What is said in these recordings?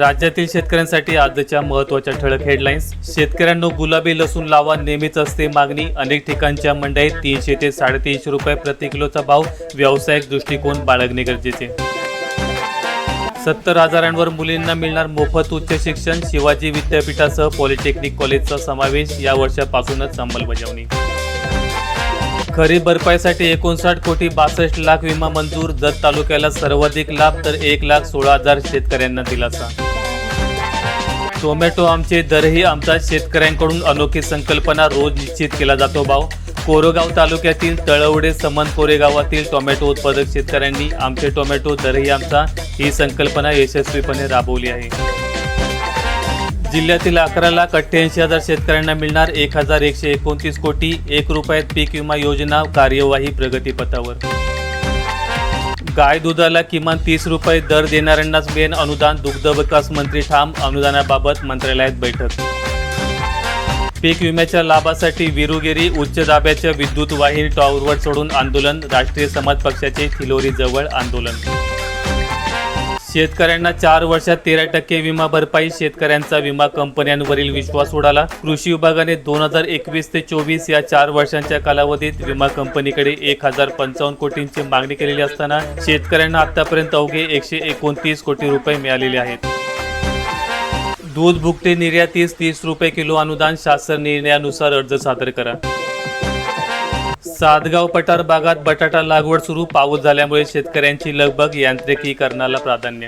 राज्यातील शेतकऱ्यांसाठी आजच्या महत्त्वाच्या ठळक हेडलाईन्स शेतकऱ्यांनो गुलाबी लसूण लावा नेहमीच असते मागणी. अनेक ठिकाणच्या मंडईत तीनशे ते साडेतीनशे रुपये प्रति किलोचा भाव व्यावसायिक दृष्टिकोन बाळगणे गरजेचे. सत्तर हजारांवर मुलींना मिळणार मोफत उच्च शिक्षण शिवाजी विद्यापीठासह पॉलिटेक्निक कॉलेजचा समावेश या वर्षापासूनच अंमलबजावणी. खरीप भरपाईसाठी एकोणसाठ कोटी बासष्ट लाख विमा मंजूर जत तालुक्याला सर्वाधिक लाभ तर एक लाख सोळा हजार शेतकऱ्यांना दिलासा. टोमॅटो आमचे दरही आमचा शेतकऱ्यांकडून अनोखी संकल्पना रोज निश्चित केला जातो भाव कोरेगाव तालुक्यातील तळवडे समन कोरेगावातील टोमॅटो उत्पादक शेतकऱ्यांनी आमचे टोमॅटो दरही आमचा ही संकल्पना यशस्वीपणे राबवली आहे. जिल्ह्यातील अकरा लाख अठ्ठ्याऐंशी हजार शेतकऱ्यांना मिळणार एक हजार एकशे एकोणतीस कोटी एक रुपयात पीक विमा योजना कार्यवाही प्रगतीपथावर. गाय दुधाला किमान तीस रुपये दर देणाऱ्यांनाच मेन अनुदान दुग्ध विकास मंत्री ठाम अनुदानाबाबत मंत्रालयात बैठक पीक विम्याच्या लाभासाठी विरुगिरी उच्च दाब्याच्या विद्युत वाहिनी टॉवरवर सोडून आंदोलन राष्ट्रीय समाज पक्षाचे थिलोरीजवळ आंदोलन. शेतकऱ्यांना चार वर्षात तेरा टक्के विमा भरपाई शेतकऱ्यांचा विमा कंपन्यांवरील विश्वास उडाला. कृषी विभागाने दोन हजार एकवीस ते चोवीस या चार वर्षांच्या कालावधीत विमा कंपनीकडे एक हजार पंचावन्न कोटींची मागणी केलेली असताना शेतकऱ्यांना आतापर्यंत अवघे एकशे एकोणतीस कोटी रुपये मिळालेले आहेत. दूध भुकटे निर्यातीस तीस रुपये किलो अनुदान शासन निर्णयानुसार अर्ज सादर करा. सातगाव पठार भागात बटाटा लागवड सुरू पाऊस झाल्यामुळे शेतकऱ्यांची लगबग यांत्रिकीकरणाला प्राधान्य.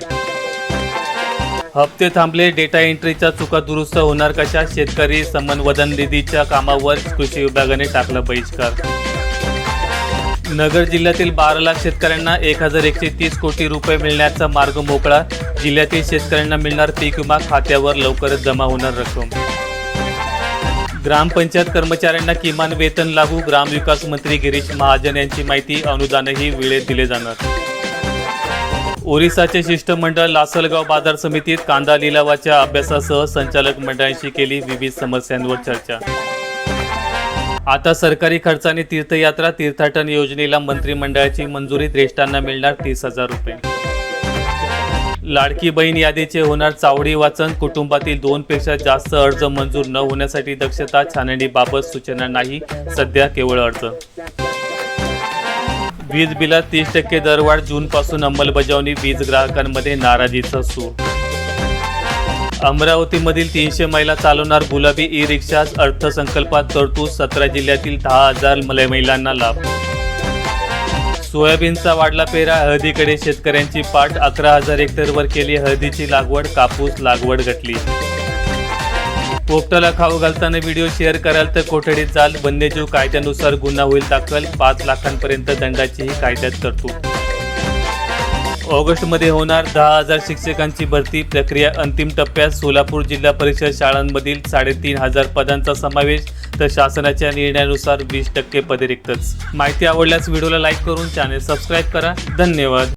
हप्ते थांबले डेटा एंट्रीच्या चुका दुरुस्त होणार कशा? शेतकरी समन्वदन निधीच्या कामावर कृषी विभागाने टाकला बहिष्कार. नगर जिल्ह्यातील बारा लाख शेतकऱ्यांना एक हजार एकशे तीस कोटी रुपये मिळण्याचा मार्ग मोकळा. जिल्ह्यातील शेतकऱ्यांना मिळणार पीक विमा खात्यावर लवकरच जमा होणार रक्कम. ग्रामपंचायत कर्मचाऱ्यांना किमान वेतन लागू. ग्रामविकास मंत्री गिरीश महाजन यांची माहिती अनुदानही वेळेत दिले जाणार. ओरिसाचे शिष्टमंडळ लासलगाव बाजार समितीत कांदा लिलावाच्या अभ्यासासह संचालक मंडळांशी केली विविध समस्यांवर चर्चा. आता सरकारी खर्चाने तीर्थयात्रा तीर्थाटन योजनेला मंत्रिमंडळाची मंजुरी ज्येष्ठांना मिळणार तीस हजार रुपये. लाडकी बहीण यादीचे होणार चावडी वाचन कुटुंबातील दोनपेक्षा जास्त अर्ज मंजूर न होण्यासाठी दक्षता छाननीबाबत सूचना नाही सध्या केवळ अर्ज. वीज बिलात तीस टक्के दरवाढ जूनपासून अंमलबजावणी वीज ग्राहकांमध्ये नाराजीचा सूर. अमरावतीमधील तीनशे महिला चालवणार गुलाबी ई रिक्षाच अर्थसंकल्पात तरतूद सतरा जिल्ह्यातील दहा हजार मलय महिलांना लाभ. सोयाबीनचा वाढला पेरा हळदीकडे शेतकऱ्यांची पाठ अकरा हजार हेक्टरवर केली हळदीची लागवड कापूस लागवड घटली. पोपटाला खाऊ घालताना व्हिडिओ शेअर कराल तर कोठडीत जाल वन्यजीव कायद्यानुसार गुन्हा होईल दाखल पाच लाखांपर्यंत दंडाचीही कायद्यात तरतूद. ऑगस्टमध्ये होणार दहा हजार शिक्षकांची भरती प्रक्रिया अंतिम टप्प्यात. सोलापूर जिल्हा परिषद शाळांमधील साडेतीन हजार पदांचा समावेश तर शासनाच्या निर्णयानुसार वीस टक्के पदे रिक्तच. माहिती आवडल्यास व्हिडिओला लाईक करून चॅनेल सबस्क्राईब करा. धन्यवाद.